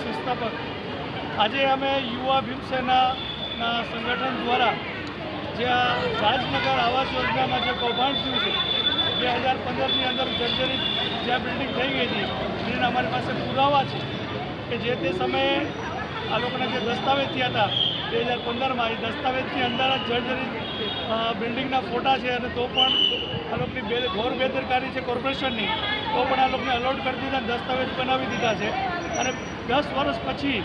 સંસ્થાપક. આજે અમે યુવા ભીમસેનાના સંગઠન દ્વારા જે આ રાજનગર આવાસ યોજનામાં જે કૌભાંડ થયું છે બે હજાર પંદરની અંદર જર્જરિત જ્યાં બિલ્ડિંગ થઈ ગઈ હતી એના અમારી પાસે પુરાવા છે કે જે તે સમયે આ લોકોના જે દસ્તાવેજ થયા હતા બે હજાર પંદરમાં એ દસ્તાવેજની અંદર જ જર્જરિત અ, બિલ્ડિંગના ફોટા છે અને તો પણ આ લોકોની બે ઘોર બેદરકારી છે કોર્પોરેશનની, તો પણ આ લોકોને અલોટ કરી દીધા દસ્તાવેજ બનાવી દીધા છે. અને દસ વર્ષ પછી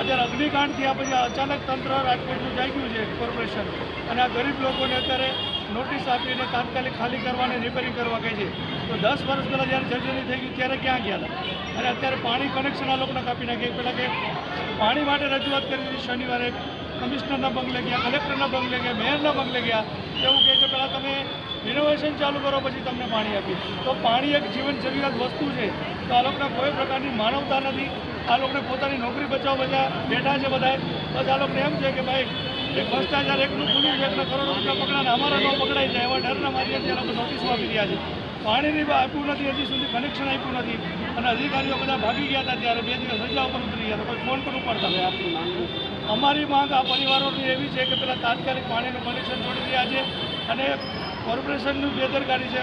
અત્યારે અગ્નિકાંડ થયા પછી અચાનક તંત્ર રાજકોટનું જાગ્યું છે કોર્પોરેશન. અને આ ગરીબ લોકોને અત્યારે નોટિસ આપીને તાત્કાલિક ખાલી કરવાને રિપેરિંગ કરવા કહે છે. તો દસ વર્ષ પહેલાં જ્યારે જર્જરી થઈ ગઈ ત્યારે ક્યાં ગયા અને અત્યારે પાણી કનેક્શન આ લોકોને કાપી નાખી પહેલાં કે પાણી માટે રજૂઆત કરી શનિવારે કમિશનરના બંગલે ગયા, કલેક્ટરના બંગલે ગયા, મેયરના બંગલે ગયા એવું કહે છે, પહેલાં તમે રિનોવેશન ચાલુ કરો, પછી તમને પાણી આપીએ. તો પાણી એક જીવન જરૂરિયાત વસ્તુ છે. તો આ લોકોને કોઈ પ્રકારની માનવતા નથી. આ લોકોને પોતાની નોકરી બચાવવા બધા બેઠા છે બધા બસ આ લોકોને એમ છે કે ભાઈ, એક ભ્રષ્ટાચાર એકનું ખુલ્યું છે એટલે કરોડો રૂપિયા પકડાને, અમારા ન પકડાઈ જાય એવા ડરના માધ્યમથી અત્યારે લોકો નોટિસો આપી રહ્યા છે. પાણીની આપ્યું નથી, હજી સુધી કનેક્શન આપ્યું નથી. અને અધિકારીઓ બધા ભાગી ગયા હતા ત્યારે બે દિવસ રજા ઉપર ઉતરી ગયા હતા. કોઈ ફોન પણ ઉપાડતા અમારી માંગ આ પરિવારોની એવી છે કે પેલા તાત્કાલિક પાણીનું કનેક્શન છોડી રહ્યા છે અને કોર્પોરેશનનું બેદરકારી છે.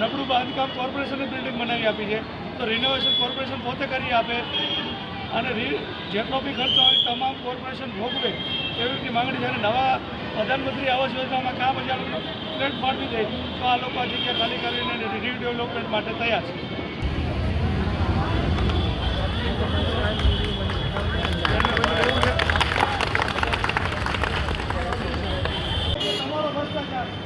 નબળું બાંધકામ કોર્પોરેશનની બિલ્ડિંગ બનાવી આપી છે. તો રિનોવેશન કોર્પોરેશન પોતે કરી આપે અને જેટલો બી ખર્ચો હોય તમામ કોર્પોરેશન ભોગવે એવી માંગણી છે. અને નવા પ્રધાનમંત્રી આવાસ યોજનામાં કામ હજાર ફ્લેટ ફાળવી દે તો આ લોકો આ જગ્યા ખાલી કરીને રીડેવલપમેન્ટ માટે તૈયાર છે. તમારો ભ્રષ્ટાચાર આ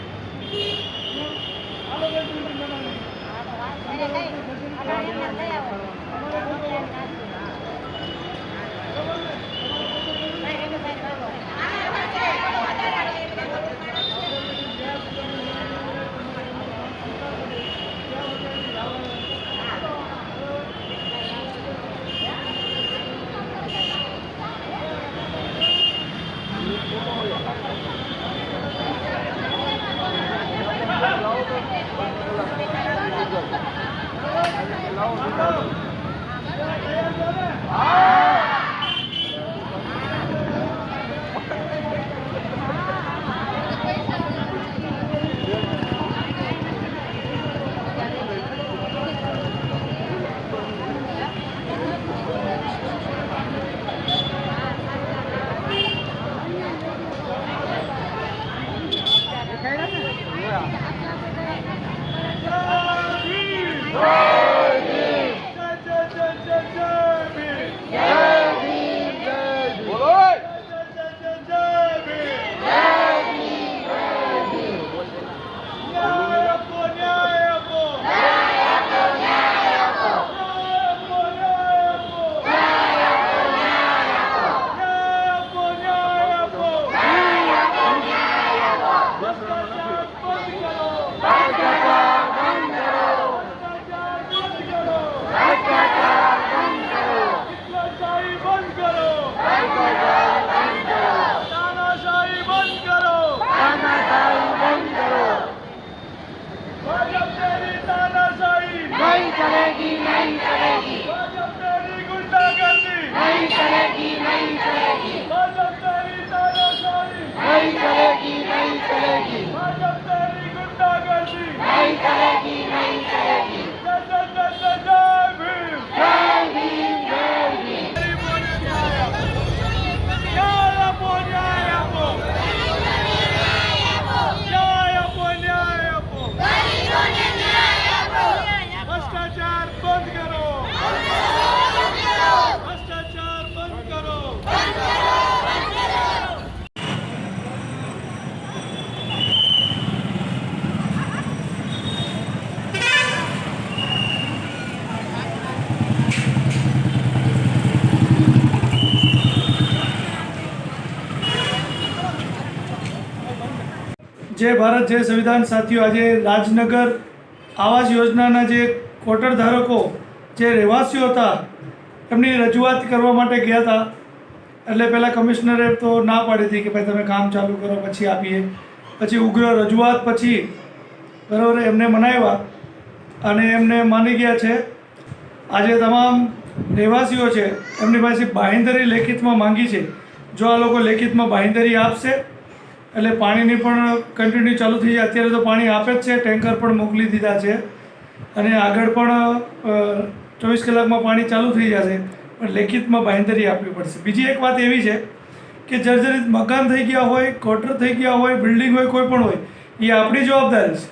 ભ્રષ્ટાચારી જે ભારત જે સંવિધાન. સાથીઓ આજે રાજનગર આવાસ યોજનાના જે ક્વોટર ધારકો જે રહેવાસીઓ હતા, એમની રજૂઆત કરવા માટે ગયા હતા. એટલે પહેલાં કમિશનરે તો ના પાડી હતી કે ભાઈ તમે કામ ચાલુ કરો, પછી આપીએ. પછી ઉગ્ર રજૂઆત પછી બરાબર એમને મનાવ્યા અને એમને માની ગયા છે. આજે તમામ રહેવાસીઓ છે, એમની પાસે બાંહેધરી લેખિતમાં માંગી છે. જો આ લોકો લેખિતમાં બાંહેધરી આપશે, એટલે પાણીની પણ કન્ટિન્યુ ચાલુ થઈ જાય. અત્યારે તો પાણી આપે જ છે, ટેન્કર પણ મોકલી દીધા છે. અને આગળ પણ ચોવીસ કલાકમાં પાણી ચાલુ થઈ જશે. પણ લેખિતમાં બાંધરી આપવી પડશે. બીજી એક વાત એવી છે કે જર્જરિત મકાન થઈ ગયા હોય ક્વાર્ટર થઈ ગયા હોય, બિલ્ડિંગ હોય, કોઈ પણ હોય, એ આપણી જવાબદારી છે.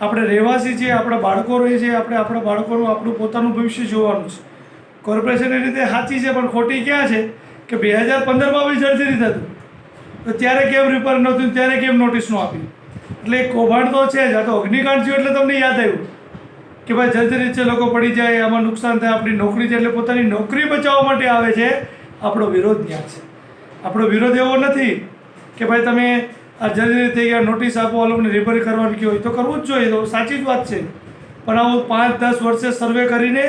આપણે રહેવાસી છીએ, આપણા બાળકો રહે છે, આપણે આપણા બાળકોનું, આપણું પોતાનું ભવિષ્ય જોવાનું છે. કોર્પોરેશનની રીતે સાચી છે, પણ ખોટી ક્યાં છે કે બે હજાર પંદરમાં બી જર્જરિત હતું. તો ત્યારે કેમ રિપેર નહોતું ત્યારે કેમ નોટિસ ન આપી? એટલે કૌભાંડ તો છે જ. આ તો અગ્નિકાંડ થયું એટલે તમને યાદ આવ્યું. કે ભાઈ જર્જરિત છે લોકો પડી જાય, આમાં નુકસાન થાય, આપણી નોકરી છે એટલે પોતાની નોકરી બચાવવા માટે આવે છે. આપણો વિરોધ ત્યાં છે. આપણો વિરોધ એવો નથી કે ભાઈ તમે આ જર્જરિત થઈ ગયા નોટિસ આપો, આ લોકોને રિપેર કરવાનું કહ્યું હોય તો કરવું જ જોઈએ તો સાચી જ વાત છે. પણ આવું પાંચ, દસ વર્ષે સર્વે કરીને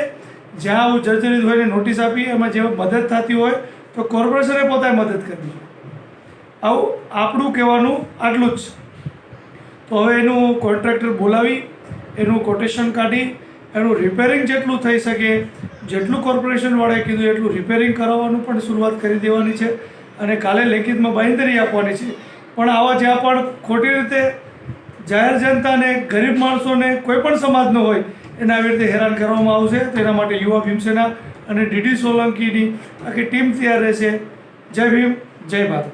જ્યાં આવું જર્જરિત હોય ને નોટિસ આપી, એમાં જે મદદ થતી હોય, તો કોર્પોરેશને પોતાએ મદદ કરવી આવું આપણું કહેવાનું આટલું જ તો હવે એનું કોન્ટ્રાક્ટર બોલાવી એનું કોટેશન કાઢી, એનું રિપેરિંગ જેટલું થઈ શકે, જેટલું કોર્પોરેશનવાળાએ કીધું એટલું રિપેરિંગ કરાવવાનું પણ શરૂઆત કરી દેવાની છે અને કાલે લેખિતમાં બાંહેધરી આપવાની છે. પણ આવા જ્યાં પણ ખોટી રીતે જાહેર જનતાને, ગરીબ માણસોને કોઈ પણ સમાજનો હોય, એને આવી રીતે હેરાન કરવામાં આવશે. તેના માટે યુવા ભીમસેના અને ડીડી સોલંકીની આખી ટીમ તૈયાર રહેશે. જય ભીમ, જય ભારત.